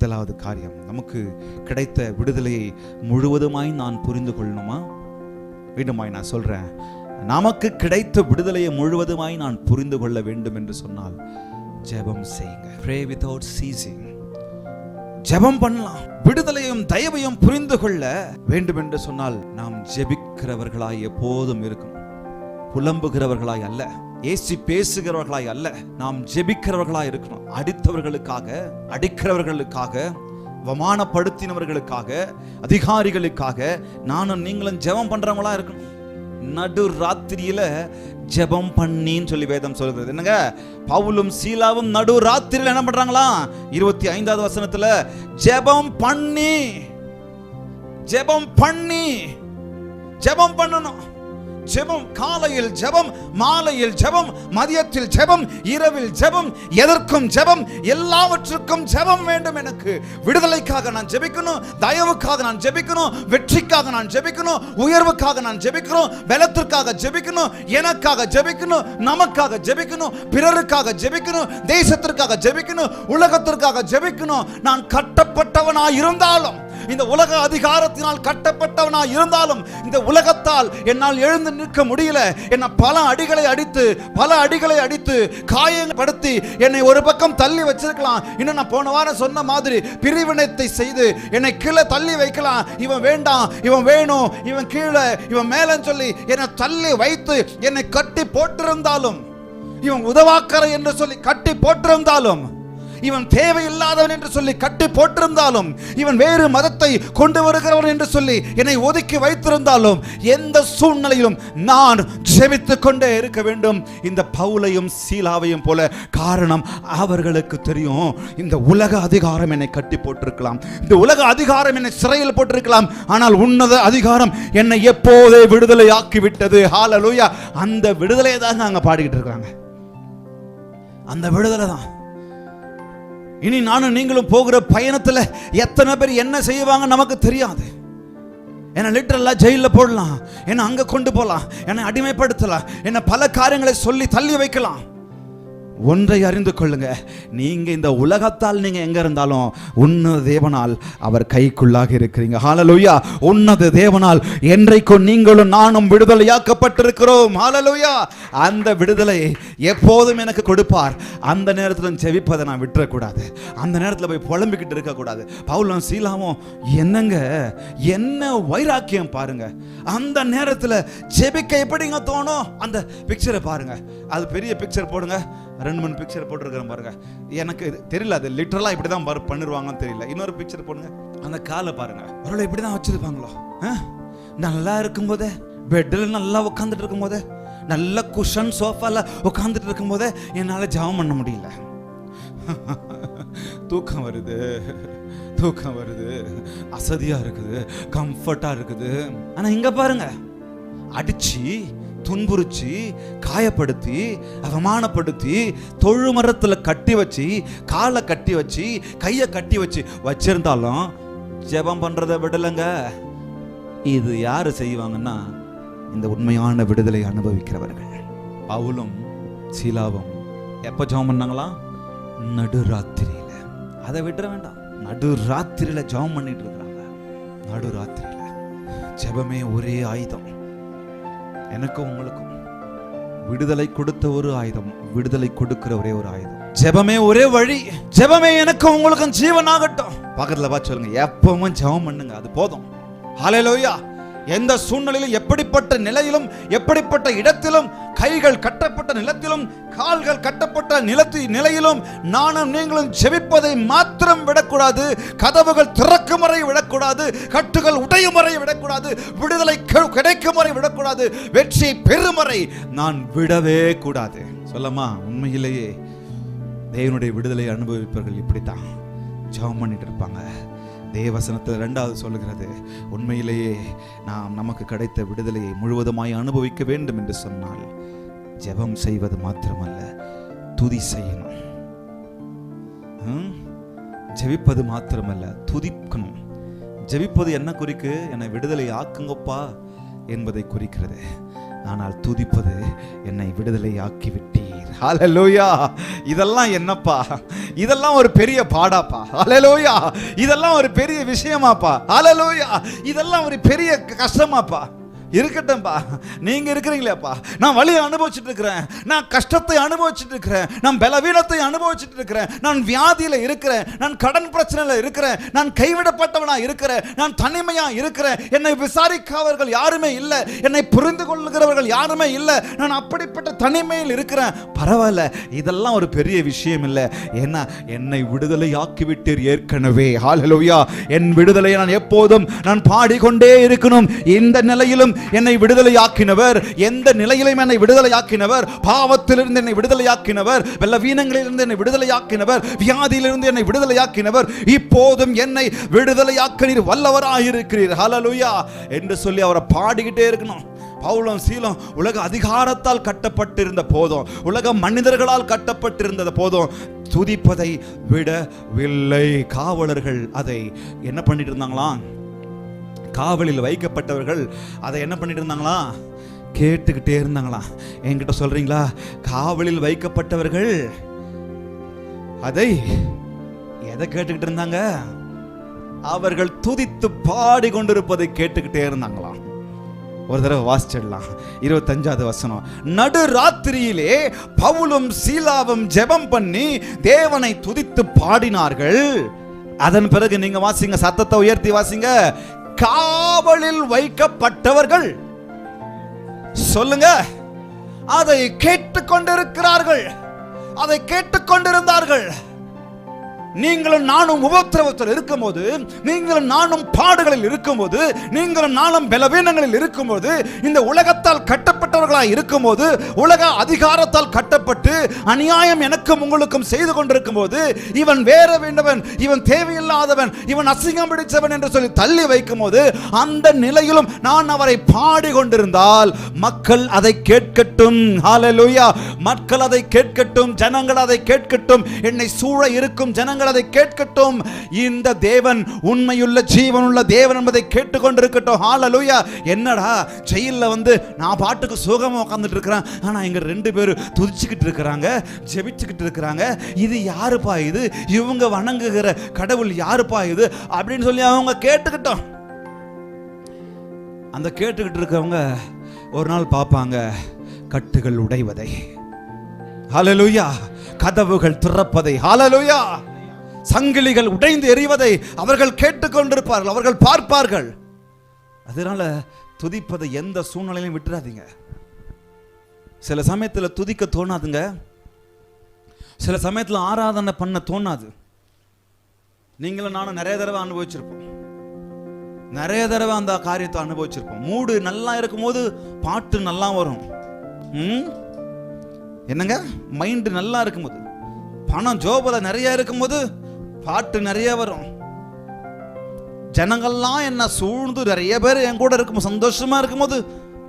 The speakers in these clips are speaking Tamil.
முதலாவது காரியம். நமக்கு கிடைத்த விடுதலையை முழுவதுமாய் நான் புரிந்து கொள்ளணுமா? மீண்டுமாய் நான் சொல்கிறேன் நமக்கு கிடைத்த விடுதலையை முழுவதுமாய் நான் புரிந்து கொள்ள வேண்டும் என்று சொன்னால் ஜெபம் செய்யுங்க. ப்ரே வித்வுட் சீசிங் ஜெபம் பண்ணலாம். விடுதலையும் தயவையும் புரிந்து கொள்ள வேண்டும் என்று சொன்னால் நாம் ஜெபிக்கிறவர்களாய் எப்போதும் இருக்கும். புலம்புகிறவர்களாய் அல்ல. ஏசி பேசுகிறவர்களாய் அல்ல நாம் ஜெபிக்கிறவர்களாய் இருக்கணும் அடித்தவர்களுக்காக அடிக்கிறவர்களுக்காக வமானப்படுத்தினவர்களுக்காக அதிகாரிகளுக்காக நானும் நீங்களும் ஜெபம் பண்றவங்களா இருக்கணும். நடு ராத்திரியில ஜெபம் பண்ணின்னு சொல்லி வேதம் சொல்கிறது. என்னங்க? பவுலும் சீலாவும் நடு ராத்திரியில் என்ன பண்றாங்களா? இருபத்தி ஐந்தாவது வசனத்துல ஜெபம் பண்ணி ஜெபம் பண்ணி ஜெபம் பண்ணணும். ஜெபம் காலையில் ஜெபம் மாலையில் ஜெபம் மதியத்தில் ஜெபம் இரவில் ஜெபம் எதற்கும் ஜெபம் எல்லாவற்றுக்கும் ஜெபம் வேண்டும் எனக்கு. விடுதலைக்காக நான் ஜெபிக்கணும் தயவுக்காக நான் ஜெபிக்கணும் வெற்றிக்காக நான் ஜெபிக்கணும் உயர்வுக்காக நான் ஜெபிக்கணும் பலத்திற்காக ஜெபிக்கணும் எனக்காக ஜெபிக்கணும் நமக்காக ஜெபிக்கணும் பிறருக்காக ஜெபிக்கணும் தேசத்திற்காக ஜெபிக்கணும் உலகத்திற்காக ஜெபிக்கணும். நான் கட்டப்பட்டவனாயிருந்தாலும் இருந்தாலும் இந்த உலக அதிகாரத்தினால் கட்டப்பட்டவனா இருந்தாலும் இந்த உலகத்தால் என்னால் எழுந்து நிற்க முடியல. என்னை பல அடிகளை அடித்து பல அடிகளை அடித்து காயப்படுத்தி என்னை ஒரு பக்கம் தள்ளி வச்சிருக்கலாம். இன்னும் நான் போன வாரம் சொன்ன மாதிரி பிரிவினத்தை செய்து என்னை கீழே தள்ளி வைக்கலாம். இவன் வேண்டாம் இவன் வேணும் இவன் கீழே இவன் மேலன்னு சொல்லி என்னை தள்ளி வைத்து என்னை கட்டி போட்டிருந்தாலும் இவன் உதவாக்கரை என்று சொல்லி கட்டி போட்டிருந்தாலும் இவன் தேவையில்லாதவன் என்று சொல்லி கட்டி போட்டிருந்தாலும் இவன் வேறு மதத்தை கொண்டு வருகிறவன் என்று சொல்லி என்னை ஒதுக்கி வைத்திருந்தாலும் எந்த சூழ்நிலையிலும் நான் ஜெபித்துக் கொண்டே இருக்க வேண்டும். இந்த பவுலையும் சீலாவையும் போல காரணம் அவர்களுக்கு தெரியும். இந்த உலக அதிகாரம் என்னை கட்டி போட்டிருக்கலாம். இந்த உலக அதிகாரம் என்னை சிறையில் போட்டிருக்கலாம். ஆனால் உன்னத அதிகாரம் என்னை எப்போதே விடுதலை ஆக்கி விட்டது ஹாலலூயா அந்த விடுதலையை தான் அங்க பாடிக்கிட்டு இருக்காங்க. அந்த விடுதலை தான். இனி நானும் நீங்களும் போகிற பயணத்தில் எத்தனை பேர் என்ன செய்வாங்க நமக்கு தெரியாது. என்னை லிட்டரலாக ஜெயிலில் போடலாம். என்னை அங்கே கொண்டு போகலாம் என்னை அடிமைப்படுத்தலாம். என்னை பல காரியங்களை சொல்லி தள்ளி வைக்கலாம். ஒன்றை அறிந்து கொள்ளுங்க. நீங்க இந்த உலகத்தால் நீங்க எங்க இருந்தாலும் உன்னத தேவனால் அவர் கைக்குள்ளாக இருக்கிறீங்க. ஹalleluya உன்னத தேவனால் என்றைக்கும் நீங்களும் நானும் விடுதலையாக்கப்பட்டிருக்கிறோம். ஹalleluya அந்த விடுதலை எப்போதும் எனக்கு கொடுப்பார். அந்த நேரத்தில் ஜெபிப்பதை நான் விட்டுறக்கூடாது. அந்த நேரத்தில் போய் புலம்பிக்கிட்டு இருக்கக்கூடாது. பவுலும் சீலாவும் என்னங்க? என்ன வைராக்கியம் பாருங்க. அந்த நேரத்தில் ஜெபிக்க எப்படிங்க தோணும்? அந்த பிக்சரை பாருங்கள் அது பெரிய பிக்சர் போடுங்க. ரெண்டு மூணு பிக்சர் போட்டிருக்கிறேன் பாருங்க. எனக்கு இது தெரியல அது லிட்டரலாக இப்படி தான் பாரு பண்ணிருவாங்கன்னு தெரியல. இன்னொரு பிக்சர் போடுங்க. அந்த காலை பாருங்க. ஒருவேளை இப்படி தான் வச்சிருப்பாங்களோ? ஆ? நல்லா இருக்கும்போதே பெட்டில் நல்லா உட்காந்துட்டு இருக்கும்போதே நல்ல குஷன் சோஃபால உட்காந்துட்டு இருக்கும்போதே என்னால் ஜெபம் பண்ண முடியல. தூக்கம் வருது. தூக்கம் வருது. அசதியாக இருக்குது. கம்ஃபர்ட்டாக இருக்குது. ஆனால் இங்கே பாருங்க. அடிச்சு துன்புறுச்சி காயப்படுத்தி அவமானப்படுத்தி தொழு மரத்தில் கட்டி வச்சு காலை கட்டி வச்சு கையை கட்டி வச்சு வச்சிருந்தாலும் ஜெபம் பண்ணுறத விடலைங்க. இது யார் செய்வாங்கன்னா இந்த உண்மையான விடுதலை அனுபவிக்கிறவர்கள். பவுலும் சீலாவும் எப்போ ஜெபம் பண்ணாங்களா? நடுராத்திரியில். அதை விட்டுற வேண்டாம். நடுராத்திரியில் ஜெபம் பண்ணிட்டு இருக்கிறாங்க. நடுராத்திரியில். ஜெபமே ஒரே ஆயுதம். எனக்கும் உங்களுக்கும் விடுதலை கொடுத்த ஒரு ஆயுதம் விடுதலை கொடுக்கிற ஒரே ஒரு ஆயுதம். ஜெபமே ஒரே வழி ஜெபமே எனக்கும் உங்களுக்கும் ஜீவன் ஆகட்டும் பக்கத்துல பார்த்து சொல்லுங்க எப்பவும் ஜெபம் பண்ணுங்க அது போதும். ஹalleluya எந்த சூழ்நிலையிலும் எப்படிப்பட்ட நிலையிலும் எப்படிப்பட்ட இடத்திலும் கைகள் கட்டப்பட்ட நிலத்திலும் கால்கள் கட்டப்பட்ட நிலத்தி நிலையிலும் நானும் நீங்களும் செவிப்பதை மாத்திரம் விடக்கூடாது. கதவுகள் திறக்கும் வரை விடக்கூடாது. கட்டுகள் உடையும் வரை விடக்கூடாது. விடுதலை கிடைக்கும் வரை விடக்கூடாது. வெற்றி பெறும் வரை நான் விடவே கூடாது. சொல்லமா உண்மையிலேயே தேவனுடைய விடுதலை அனுபவிப்பவர்கள் இப்படித்தான். ஜெபம் பண்ணிட்டு இருப்பாங்க. தேவசனத்தில் ரெண்டாவது சொல்லுகிறது உண்மையிலேயே நாம் நமக்கு கிடைத்த விடுதலையை முழுவதுமாய் அனுபவிக்க வேண்டும் என்று சொன்னால் ஜெபம் செய்வது மாத்திரமல்ல துதி செய்யணும். ஜெபிப்பது மாத்திரமல்ல துதிக்கணும். ஜெபிப்பது என்ன குறிக்கு? என்னை விடுதலை ஆக்குங்கப்பா என்பதை குறிக்கிறது. ஆனால் துதிப்பது என்னை விடுதலை ஆக்கிவிட்டீர் இதெல்லாம் என்னப்பா? இதெல்லாம் ஒரு பெரிய பாடாப்பா. அலலோயா இதெல்லாம் ஒரு பெரிய விஷயமாப்பா. அலலோயா இதெல்லாம் ஒரு பெரிய கஷ்டமாப்பா. இருக்கட்டும்பா. நீங்க இருக்கிறீங்களேப்பா. நான் வழியை அனுபவிச்சுட்டு இருக்கிறேன் நான் கஷ்டத்தை அனுபவிச்சுட்டு இருக்கிறேன் நான் பலவீனத்தை அனுபவிச்சுட்டு இருக்கிறேன் நான் வியாதியில் இருக்கிறேன். நான் கடன் பிரச்சனையில் இருக்கிறேன். நான் கைவிடப்பட்டவனாக இருக்கிறேன். நான் தனிமையாக இருக்கிறேன். என்னை விசாரிக்காதவர்கள் யாருமே இல்லை. என்னை புரிந்து கொள்ளுகிறவர்கள் யாருமே இல்லை. நான் அப்படிப்பட்ட தனிமையில் இருக்கிறேன். பரவாயில்ல. இதெல்லாம் ஒரு பெரிய விஷயம் இல்லை. ஏன்னா என்னை விடுதலை ஆக்கிவிட்டீர் ஏற்கனவே. ஹாலலோயா என் விடுதலை நான் எப்போதும் நான் பாடிக்கொண்டே இருக்கணும். இந்த நிலையிலும் என்னை விடுதலையாக்கினவர். எந்த நிலையிலும் என்னை விடுதலையாக்கினவர். பாவத்திலிருந்து என்னை விடுதலையாக்கினவர். பலவீனங்களிலிருந்து என்னை விடுதலையாக்கினவர். வியாதியிலிருந்து என்னை விடுதலையாக்கினவர். இப்போதும் என்னை விடுதலையாக்கினீர் வல்லவராயிருக்கிறீர். ஹலலுயா என்று சொல்லி அவரை பாடிக்கிட்டே இருக்கணும். பவுலும் சீலம் உலக அதிகாரத்தால் கட்டப்பட்டிருந்த போதும் உலக மனிதர்களால் கட்டப்பட்டிருந்தது போதும் துதிப்பதை விடவில்லை. காவலர்கள் அதை என்ன பண்ணிட்டு இருந்தாங்களாம்? காவலில் வைக்கப்பட்டவர்கள் அதை என்ன பண்ணிட்டு இருந்தாங்களா? கேட்டுக்கிட்டே இருந்தாங்களாம் என்கிட்ட சொல்றீங்களா? காவலில் வைக்கப்பட்டவர்கள் அதை எதை கேட்டுக்கிட்டு இருந்தாங்க? அவர்கள் துதித்து பாடி கொண்டிருப்பதை கேட்டுக்கிட்டே இருந்தாங்களாம் ஒரு தடவை வாசிச்சிடலாம். இருபத்தஞ்சாவது வசனம். நடு ராத்திரியிலே பவுலும் சீலாவும் ஜெபம் பண்ணி தேவனை துதித்து பாடினார்கள். அதன் பிறகு நீங்க வாசிங்க சத்தத்தை உயர்த்தி வாசிங்க. காவலில் வைக்கப்பட்டவர்கள். சொல்லுங்க. அதை கேட்டுக்கொண்டிருக்கிறார்கள். அதை கேட்டுக்கொண்டிருந்தார்கள். நீங்களும் நானும் உபத்திரவத்தில் இருக்கும்போது நீங்களும் நானும் பாடுகளில் இருக்கும்போது நீங்களும் நானும் பலவீனங்களில் இருக்கும்போது இந்த உலகத்தால் கட்டப்பட்டவர்களாக இருக்கும்போது உலக அதிகாரத்தால் கட்டப்பட்டு அநியாயம் எனக்கும் உங்களுக்கும் செய்து கொண்டிருக்கும் போது இவன் வேற வேண்டவன் இவன் தேவையில்லாதவன் இவன் அசிங்கம் பிடிச்சவன் என்று சொல்லி தள்ளி வைக்கும் போது அந்த நிலையிலும் நான் அவரை பாடி கொண்டிருந்தால் மக்கள் அதை கேட்கட்டும். மக்கள் அதை கேட்கட்டும். ஜனங்கள் அதை கேட்கட்டும். என்னை சூழ இருக்கும் ஜனங்கள் அதை கேட்கட்டும். இந்த தேவன் உண்மையுள்ள ஜீவனுள்ள தேவன் என்பதை கேட்டுக்கொண்டிருக்கட்டும். ஹalleluya என்னடா ஜெயிலில் வந்து நான் பாட்டுக்கு சுகமா உட்கார்ந்துட்டு இருக்கிறேன் ஆனா இங்க ரெண்டு பேரும் துதிச்சுக்கிட்டு இருக்கிறாங்க ஜெபிச்சுக்கிட்டு இருக்கிறாங்க. இது யாருப்பா இது? இவங்க வணங்குகிற கடவுள் யாருப்பா இது? அப்படின்னு சொல்லி அவங்க கேட்டுக்கிட்டோம். அந்த கேட்டுக்கிட்டு இருக்கவங்க ஒரு நாள் பார்ப்பாங்க கட்டுகள் உடைவதை. ஹalleluya கதவுகள் திறப்பதை. ஹalleluya சங்கிலிகள் உடைந்து எறிவதை அவர்கள் கேட்டுக்கொண்டிருப்பார்கள் அவர்கள் பார்ப்பார்கள். அதனால துதிப்பதை எந்த சூழ்நிலையிலும் விட்டுறாதீங்க. சில சமயத்தில் துதிக்க தோணாதுங்க. சில சமயத்தில் ஆராதனை பண்ண தோணாது. நீங்களும் நானும் நிறைய தடவை அனுபவிச்சிருப்போம். நிறைய தடவை அந்த காரியத்தை அனுபவிச்சிருப்போம். மூடு நல்லா இருக்கும் போது பாட்டு நல்லா வரும். ம்? என்னங்க? மைண்டு நல்லா இருக்கும்போது. பணம் ஜோபில் நிறைய இருக்கும்போது பாட்டு நிறைய வரும். ஜனங்கள்லாம் என்ன சூழ்ந்து நிறைய பேர் என் கூட இருக்கும் சந்தோஷமா இருக்கும்போது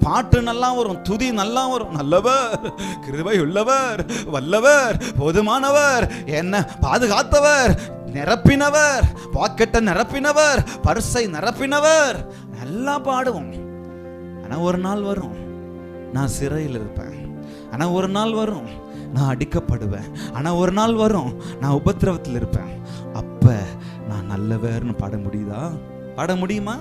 பாட்டு நல்லா வரும் துதி நல்லா வரும். நல்லவர் கிருபை உள்ளவர் வல்லவர் போதுமானவர் என்ன பாதுகாத்தவர் நிரப்பினவர் பாக்கெட்டை நிரப்பினவர் பர்சை நிரப்பினவர். நல்லா பாடுவோம். ஆனா ஒரு நாள் வரும். நான் சிறையில் இருப்பேன். ஆனா ஒரு நாள் வரும். நான் அடிக்கப்படுவேன். ஆனா ஒரு நாள் வரும் நான் உபத்திரவத்தில் இருப்பேன். அப்ப நான் நல்லவர்னு பாட முடியுதா? பாட முடியுமா?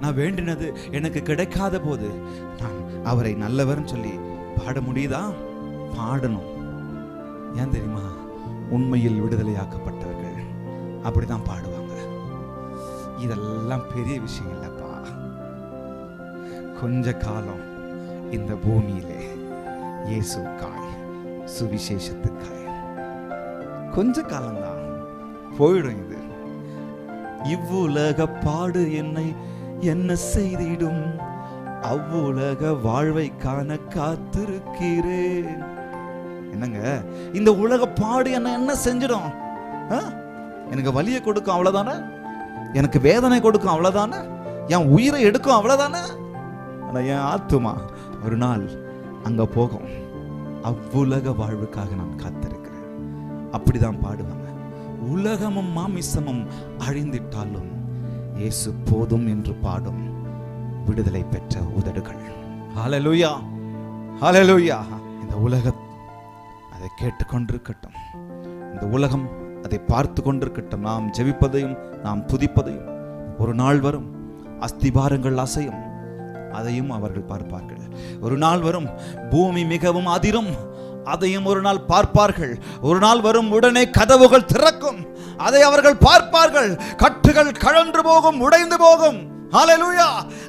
நான் வேண்டினது எனக்கு கிடைக்காத போது நான் அவரை நல்லவர்னு சொல்லி பாட முடியுதா? பாடணும். ஏன் தெரியுமா? உண்மையில் விடுதலையாக்கப்பட்டவர்கள் அப்படிதான் பாடுவாங்க. இதெல்லாம் பெரிய விஷயம் இல்லப்பா. கொஞ்ச காலம் இந்த பூமியிலே இயேசுக்காய் சுவிசேஷத்துக்காக கொஞ்ச காலம்தான் போயிடும் இது இவ்வுலக பாடு என்னை என்ன செய்திடும் அவ்வுலக வாழ்வை காண காத்திருக்கிறேன் என்னங்க இந்த உலக பாடு என்ன என்ன செஞ்சிடும் ஆ? எனக்கு வலியை கொடுக்கும் அவ்வளவுதானே எனக்கு வேதனை கொடுக்கும் அவ்வளவுதானே என் உயிரை எடுக்கும் அவ்வளவுதானே ஆனா என் ஆத்துமா ஒரு நாள் அங்க போகும் அவ்வுலக வாழ்வுக்காக நான் காத்திருக்கிறேன். அப்படிதான் பாடுவாங்க. உலகமும் மாமிசமும் அழிந்திட்டாலும் இயேசு போதும் என்று பாடும் விடுதலை பெற்ற உதடுகள். ஹalleluya ஹalleluya. இந்த உலகம் அதை கேட்டுக்கொண்டிருக்கட்டும். இந்த உலகம் அதை பார்த்து கொண்டிருக்கட்டும் நாம் ஜெபிப்பதையும் நாம் துதிப்பதையும் ஒரு நாள் வரும் அஸ்திபாரங்கள் அசையும். அதையும் அவர்கள் பார்ப்பார்கள். ஒரு நாள் வரும் பூமி மிகவும் அதிரும். அதையும் ஒரு நாள் பார்ப்பார்கள். ஒரு நாள் வரும் உடனே கதவுகள் திறக்கும். அதை அவர்கள் பார்ப்பார்கள். கட்டுகள் கழன்று போகும் உடைந்து போகும். ஹalleluya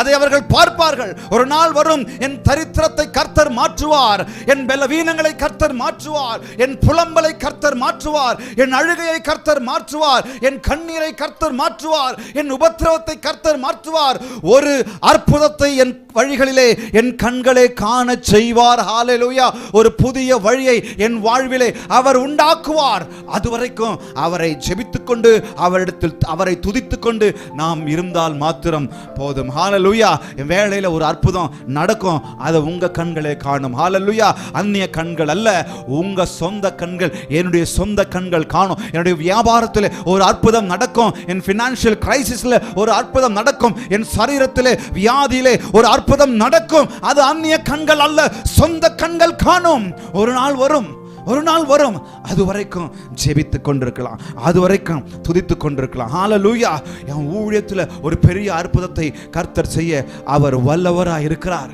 அதை அவர்கள் பார்ப்பார்கள். ஒரு நாள் வரும் என் தரித்திரத்தை கர்த்தர் மாற்றுவார். என் பலவீனங்களை கர்த்தர் மாற்றுவார். என் புலம்பலை கர்த்தர் மாற்றுவார். என் அழுகையை கர்த்தர் மாற்றுவார். என் கண்ணீரை கர்த்தர் மாற்றுவார். என் உபத்திரவத்தை கர்த்தர் மாற்றுவார். ஒரு அற்புதத்தை என் வழிகளிலே என் கண்களை காண செய்வார். ஹalleluya. ஒரு புதிய வழியை என் வாழ்விலே அவர் உண்டாக்குவார். அதுவரைக்கும் அவரை ஜெபித்துக்கொண்டு அவரிடத்தில் அவரை துதித்துக்கொண்டு நாம் இருந்தால் மாத்திரம் போதும். ஹாலலுயா என் வேலையில் ஒரு அற்புதம் நடக்கும். அதை உங்க கண்களே காணும். ஹாலலுயா அந்நிய கண்கள் அல்ல உங்க சொந்த கண்கள். என்னுடைய சொந்த கண்கள் காணும். என்னுடைய வியாபாரத்தில் ஒரு அற்புதம் நடக்கும். என் ஃபினான்ஷியல் கிரைசிஸ்ல ஒரு அற்புதம் நடக்கும். என் சரீரத்திலே வியாதியிலே ஒரு அற்புதம் நடக்கும். அது அந்நிய கண்கள் அல்ல சொந்த கண்கள் காணும். ஒரு நாள் வரும். ஒரு நாள் வரும். அது வரைக்கும் ஜெபித்து கொண்டிருக்கலாம். அது வரைக்கும் துதித்து கொண்டிருக்கலாம். ஹalleluya என் ஊழியத்தில் ஒரு பெரிய அற்புதத்தை கர்த்தர் செய்ய அவர் வல்லவராக இருக்கிறார்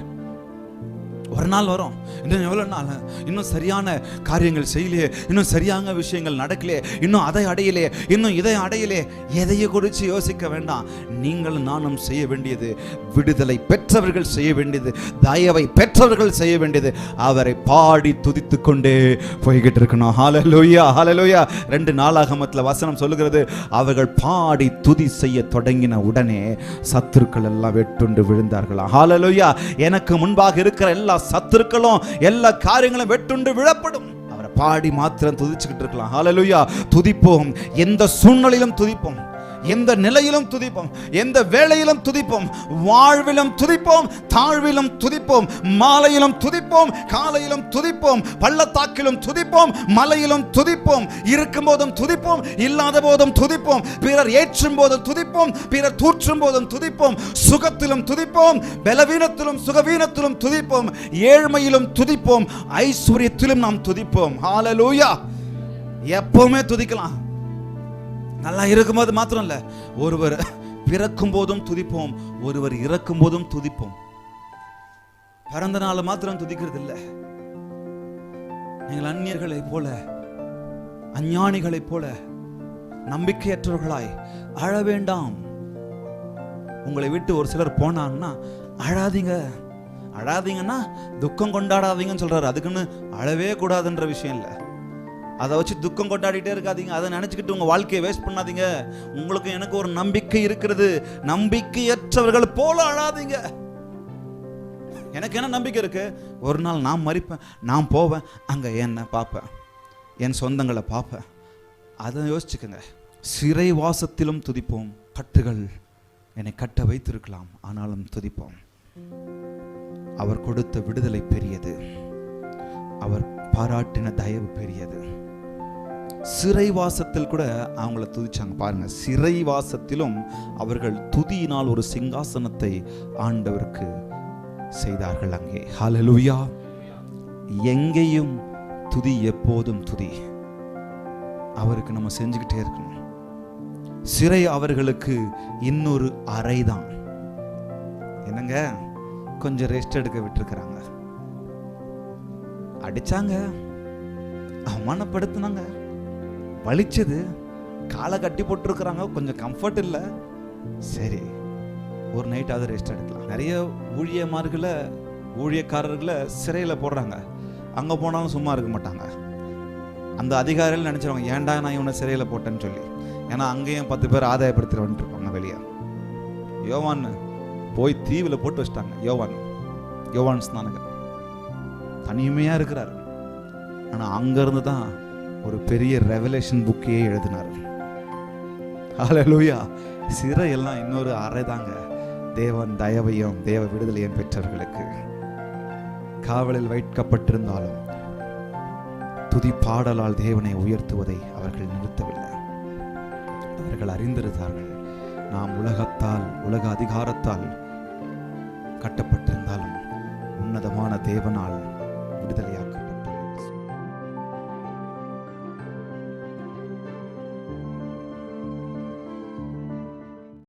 ஒரு நாள் வரும். இன்னும் எவ்வளோ நாள்? இன்னும் சரியான காரியங்கள் செய்யலையே இன்னும் சரியான விஷயங்கள் நடக்கலையே இன்னும் அதை அடையலையே இன்னும் இதை அடையலையே எதையை குறித்து யோசிக்க வேண்டாம். நீங்கள் நானும் செய்ய வேண்டியது விடுதலை பெற்றவர்கள் செய்ய வேண்டியது தயவை பெற்றவர்கள் செய்ய வேண்டியது அவரை பாடி துதித்து கொண்டே போய்கிட்டு இருக்கணும். ஹாலலோயா ஹாலலோயா ரெண்டு நாளாகமத்தில் வசனம் சொல்லுகிறது அவர்கள் பாடி துதி செய்ய தொடங்கின உடனே சத்துருக்கள் எல்லாம் வெட்டுண்டு விழுந்தார்களா ஹாலலோயா எனக்கு முன்பாக இருக்கிற எல்லா சத்துருக்களும் எல்லா காரியங்களும் வெட்டுண்டு விழப்படும். அவரை பாடி மாத்திரம் துதிச்சுக்கிட்டு இருக்கலாம். ஹalleluya துதிப்போம். எந்த சூழ்நிலையிலும் துதிப்போம். எந்த நிலையிலும் துதிப்போம். எந்த வேலையிலும் துதிப்போம். வாழ்விலும் துதிப்போம். தாழ்விலும் துதிப்போம். மாலையிலும் துதிப்போம். காலையிலும் துதிப்போம். பள்ளத்தாக்கிலும் துதிப்போம். மலையிலும் துதிப்போம். இருக்கும் போதும் துதிப்போம். இல்லாத போதும் துதிப்போம். பிறர் ஏற்றும் போதும் துதிப்போம். பிறர் தூற்றும் போதும் துதிப்போம். சுகத்திலும் துதிப்போம். பலவீனத்திலும் சுகவீனத்திலும் துதிப்போம். ஏழ்மையிலும் துதிப்போம். ஐஸ்வர்யத்திலும் நாம் துதிப்போம். ஹalleluya எப்பவுமே துதிக்கலாம். நல்லா இருக்கும்போது மாத்திரம் இல்ல ஒருவர் பிறக்கும் போதும் துதிப்போம் ஒருவர் இறக்கும் போதும் துதிப்போம். பிறந்த நாள் மாத்திரம் துதிக்கிறது இல்ல நீங்கள் அந்நியர்களைப் போல அஞ்ஞானிகளைப் போல நம்பிக்கையற்றவர்களாய் அழ வேண்டாம். உங்களை விட்டு ஒரு சிலர் போனாங்கன்னா அழாதீங்க. அழாதீங்கன்னா துக்கம் கொண்டாடாதீங்கன்னு சொல்றாரு. அதுக்குன்னு அழவே கூடாதுன்ற விஷயம் இல்லை. அதை வச்சு துக்கம் கொண்டாடிட்டே இருக்காதீங்க. அதை நினச்சிக்கிட்டு உங்கள் வாழ்க்கையை வேஸ்ட் பண்ணாதீங்க. உங்களுக்கு எனக்கு ஒரு நம்பிக்கை இருக்கிறது. நம்பிக்கையற்றவர்கள் போல அழாதீங்க எனக்கு என்ன நம்பிக்கை இருக்கு? ஒரு நாள் நான் மறிப்பேன். நான் போவேன். அங்கே என்ன பார்ப்பேன். என் சொந்தங்களை பார்ப்பேன். அதை யோசிச்சுக்கோங்க. சிறை வாசத்திலும் துதிப்போம். கட்டுகள் என்னை கட்ட வைத்திருக்கலாம். ஆனாலும் துதிப்போம். அவர் கொடுத்த விடுதலை பெரியது. அவர் பாராட்டின தயவு பெரியது. சிறைவாசத்தில் கூட அவங்கள துதிச்சாங்க. பாருங்க சிறைவாசத்திலும் அவர்கள் துதியினால் ஒரு சிங்காசனத்தை ஆண்டவருக்கு செய்தார்கள் அங்கே. ஹலலுயா எங்கேயும் துதி எப்போதும் துதி. அவருக்கு நம்ம செஞ்சுக்கிட்டே இருக்கணும். சிறை அவர்களுக்கு இன்னொரு அறைதான். என்னங்க? கொஞ்சம் ரெஸ்ட் எடுக்க விட்டுருக்குறாங்க. அடிச்சாங்க. அவமானப்படுத்தினாங்க. வலிச்சது. காலை கட்டி போட்டிருக்கிறாங்க. கொஞ்சம் கம்ஃபர்ட் இல்லை. சரி ஒரு நைட்டாவது ரெஸ்ட் எடுக்கலாம். நிறைய ஊழியமார்களை ஊழியக்காரர்களை சிறையில் போடுறாங்க. அங்கே போனாலும் சும்மா இருக்க மாட்டாங்க. அந்த அதிகாரிகள் நினச்சிருவாங்க ஏன்டா நான் இவனை சிறையில் போட்டேன்னு சொல்லி? ஏன்னா அங்கேயும் பத்து பேர் ஆதாயப்படுத்திட்டு வந்துட்டுருப்பாங்க வெளியே. யோவான் போய் தீவில் போட்டு வச்சிட்டாங்க. யோவான் யோவான் ஸ்நானகர். தனிமையாக இருக்கிறார். ஆனால் அங்கேருந்து தான் ஒரு பெரிய ரெவலேஷன் புக்கையே எழுதினார். ஹalleluya சிறை எல்லாம் இன்னொரு அறை தாங்க. தேவன் தயவையும் தேவ விடுதலையும் பெற்றவர்களுக்கு. காவலில் வைக்கப்பட்டிருந்தாலும் துதி பாடலால் தேவனை உயர்த்துவதை அவர்கள் நிறுத்தவில்லை. அவர்கள் அறிந்திருந்தார்கள். நாம் உலகத்தால் உலக அதிகாரத்தால் கட்டப்பட்டிருந்தாலும் உன்னதமான தேவனால் விடுதலையாக்கும்